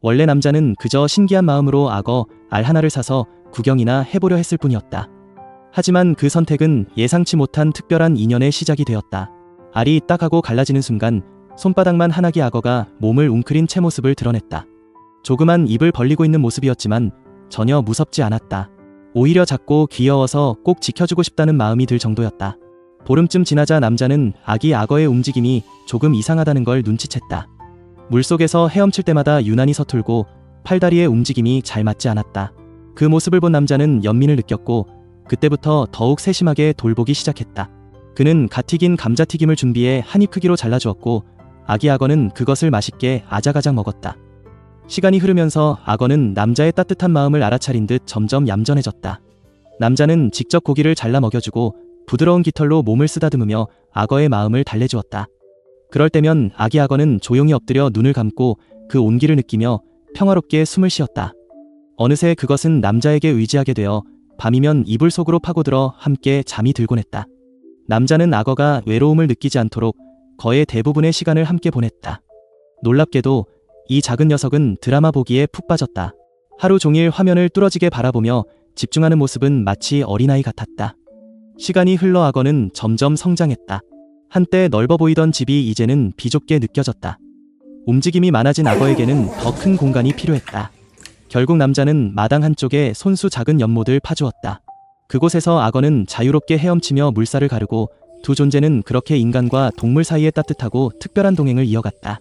원래 남자는 그저 신기한 마음으로 악어 알 하나를 사서 구경이나 해보려 했을 뿐이었다. 하지만 그 선택은 예상치 못한 특별한 인연의 시작이 되었다. 알이 딱 하고 갈라지는 순간 손바닥만 하나기 악어가 몸을 웅크린 채 모습을 드러냈다. 조그만 입을 벌리고 있는 모습이었지만 전혀 무섭지 않았다. 오히려 작고 귀여워서 꼭 지켜주고 싶다는 마음이 들 정도였다. 보름쯤 지나자 남자는 아기 악어의 움직임이 조금 이상하다는 걸 눈치챘다. 물속에서 헤엄칠 때마다 유난히 서툴고 팔다리의 움직임이 잘 맞지 않았다. 그 모습을 본 남자는 연민을 느꼈고 그때부터 더욱 세심하게 돌보기 시작했다. 그는 갓 튀긴 감자튀김을 준비해 한 입 크기로 잘라주었고 아기 악어는 그것을 맛있게 아작아작 먹었다. 시간이 흐르면서 악어는 남자의 따뜻한 마음을 알아차린 듯 점점 얌전해졌다. 남자는 직접 고기를 잘라 먹여주고 부드러운 깃털로 몸을 쓰다듬으며 악어의 마음을 달래주었다. 그럴 때면 아기 악어는 조용히 엎드려 눈을 감고 그 온기를 느끼며 평화롭게 숨을 쉬었다. 어느새 그것은 남자에게 의지하게 되어 밤이면 이불 속으로 파고들어 함께 잠이 들곤 했다. 남자는 악어가 외로움을 느끼지 않도록 거의 대부분의 시간을 함께 보냈다. 놀랍게도 이 작은 녀석은 드라마 보기에 푹 빠졌다. 하루 종일 화면을 뚫어지게 바라보며 집중하는 모습은 마치 어린아이 같았다. 시간이 흘러 악어는 점점 성장했다. 한때 넓어 보이던 집이 이제는 비좁게 느껴졌다. 움직임이 많아진 악어에게는 더 큰 공간이 필요했다. 결국 남자는 마당 한쪽에 손수 작은 연못을 파주었다. 그곳에서 악어는 자유롭게 헤엄치며 물살을 가르고 두 존재는 그렇게 인간과 동물 사이의 따뜻하고 특별한 동행을 이어갔다.